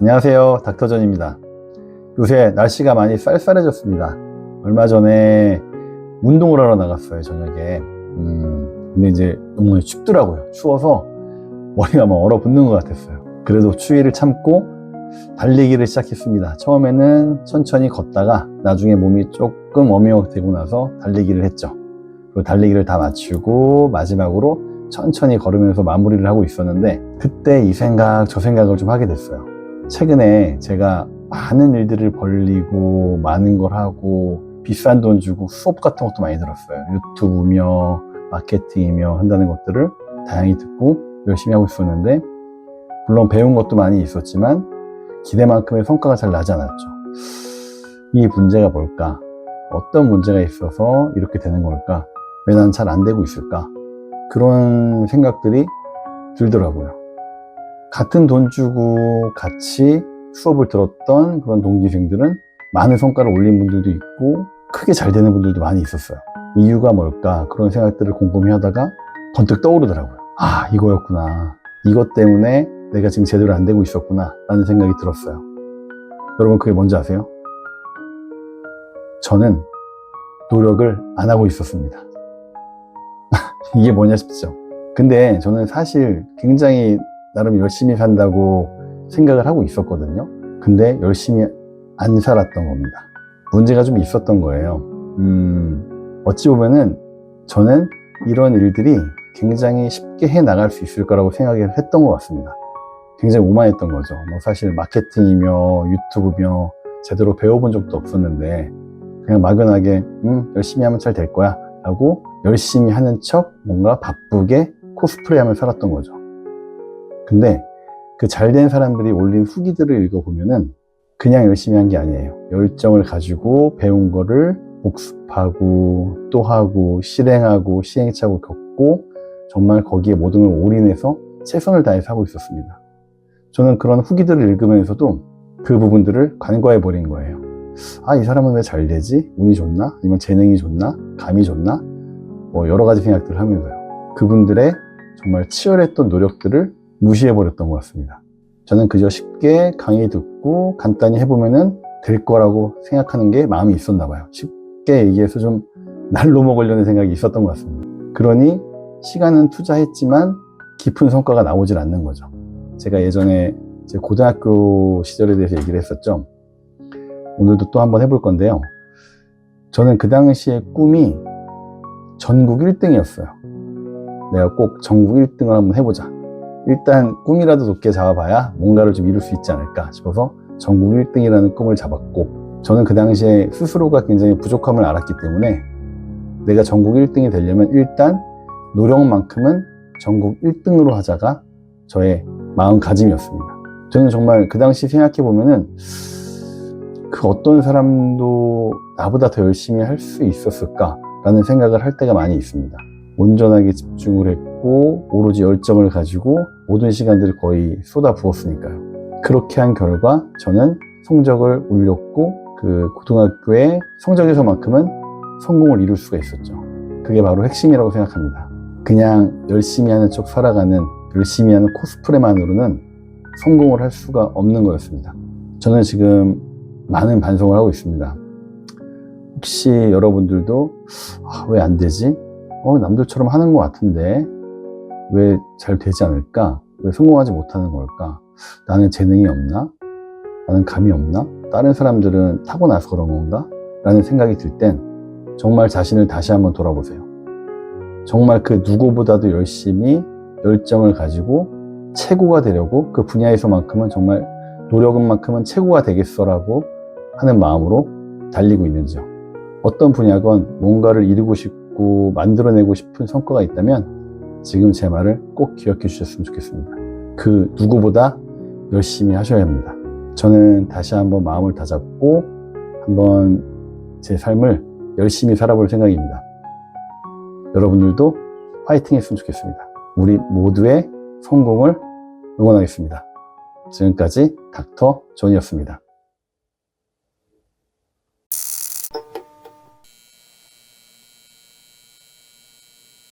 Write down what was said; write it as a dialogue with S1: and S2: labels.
S1: 안녕하세요. 닥터전입니다. 요새 날씨가 많이 쌀쌀해졌습니다. 얼마 전에 운동을 하러 나갔어요, 저녁에. 음, 근데 이제 너무 춥더라고요. 추워서 머리가 막 얼어붙는 것 같았어요. 그래도 추위를 참고 달리기를 시작했습니다. 처음에는 천천히 걷다가 나중에 몸이 조금 워밍업 되고 나서 달리기를 했죠. 그리고 달리기를 다 마치고 마지막으로 천천히 걸으면서 마무리를 하고 있었는데 그때 이 생각 저 생각을 좀 하게 됐어요. 최근에 제가 많은 일들을 벌리고 많은 걸 하고 비싼 돈 주고 수업 같은 것도 많이 들었어요. 유튜브며 마케팅이며 한다는 것들을 다양히 듣고 열심히 하고 있었는데 물론 배운 것도 많이 있었지만 기대만큼의 성과가 잘 나지 않았죠. 이 문제가 뭘까? 어떤 문제가 있어서 이렇게 되는 걸까? 왜 난 잘 안 되고 있을까? 그런 생각들이 들더라고요. 같은 돈 주고 같이 수업을 들었던 그런 동기생들은 많은 성과를 올린 분들도 있고 크게 잘 되는 분들도 많이 있었어요. 이유가 뭘까? 그런 생각들을 곰곰이 하다가 번뜩 떠오르더라고요. 아, 이거였구나. 이것 때문에 내가 지금 제대로 안 되고 있었구나. 라는 생각이 들었어요. 여러분, 그게 뭔지 아세요? 저는 노력을 안 하고 있었습니다. 이게 뭐냐 싶죠? 근데 저는 사실 굉장히 나름 열심히 산다고 생각을 하고 있었거든요. 근데 열심히 안 살았던 겁니다. 문제가 좀 있었던 거예요. 음, 어찌 보면은 저는 이런 일들이 굉장히 쉽게 해 나갈 수 있을 거라고 생각을 했던 것 같습니다. 굉장히 오만했던 거죠. 뭐 사실 마케팅이며 유튜브며 제대로 배워본 적도 없었는데 그냥 막연하게 음, 열심히 하면 잘 될 거야 라고 열심히 하는 척 뭔가 바쁘게 코스프레 하며 살았던 거죠. 근데 그 잘된 사람들이 올린 후기들을 읽어보면은 그냥 열심히 한 게 아니에요. 열정을 가지고 배운 거를 복습하고 또 하고 실행하고 시행착오 겪고 정말 거기에 모든 걸 올인해서 최선을 다해서 하고 있었습니다. 저는 그런 후기들을 읽으면서도 그 부분들을 간과해 버린 거예요. 아, 이 사람은 왜 잘 되지? 운이 좋나? 아니면 재능이 좋나? 감이 좋나? 뭐 여러 가지 생각들을 하면서요. 그분들의 정말 치열했던 노력들을 무시해 버렸던 것 같습니다. 저는 그저 쉽게 강의 듣고 간단히 해보면은 될 거라고 생각하는 게 마음이 있었나 봐요. 쉽게 얘기해서 좀 날로 먹으려는 생각이 있었던 것 같습니다. 그러니 시간은 투자했지만 깊은 성과가 나오질 않는 거죠. 제가 예전에 제 고등학교 시절에 대해서 얘기를 했었죠. 오늘도 또 한번 해볼 건데요. 저는 그 당시에 꿈이 전국 1등이었어요. 내가 꼭 전국 1등을 한번 해보자. 일단 꿈이라도 높게 잡아봐야 뭔가를 좀 이룰 수 있지 않을까 싶어서 전국 1등이라는 꿈을 잡았고 저는 그 당시에 스스로가 굉장히 부족함을 알았기 때문에 내가 전국 1등이 되려면 일단 노력만큼은 전국 1등으로 하자가 저의 마음가짐이었습니다. 저는 정말 그 당시 생각해 보면은 그 어떤 사람도 나보다 더 열심히 할 수 있었을까 라는 생각을 할 때가 많이 있습니다. 온전하게 집중을 했고 오로지 열정을 가지고 모든 시간들을 거의 쏟아 부었으니까요. 그렇게 한 결과 저는 성적을 올렸고 그 고등학교의 성적에서만큼은 성공을 이룰 수가 있었죠. 그게 바로 핵심이라고 생각합니다. 그냥 열심히 하는 척 살아가는 열심히 하는 코스프레만으로는 성공을 할 수가 없는 거였습니다. 저는 지금 많은 반성을 하고 있습니다. 혹시 여러분들도 아, 왜 안 되지? 어, 남들처럼 하는 것 같은데 왜 잘 되지 않을까? 왜 성공하지 못하는 걸까? 나는 재능이 없나? 나는 감이 없나? 다른 사람들은 타고나서 그런 건가? 라는 생각이 들 땐 정말 자신을 다시 한번 돌아보세요. 정말 그 누구보다도 열심히 열정을 가지고 최고가 되려고 그 분야에서만큼은 정말 노력은만큼은 최고가 되겠어라고 하는 마음으로 달리고 있는지요. 어떤 분야건 뭔가를 이루고 싶고 만들어내고 싶은 성과가 있다면 지금 제 말을 꼭 기억해 주셨으면 좋겠습니다. 그 누구보다 열심히 하셔야 합니다. 저는 다시 한번 마음을 다잡고 한번 제 삶을 열심히 살아볼 생각입니다. 여러분들도 화이팅 했으면 좋겠습니다. 우리 모두의 성공을 응원하겠습니다. 지금까지 닥터 존이었습니다.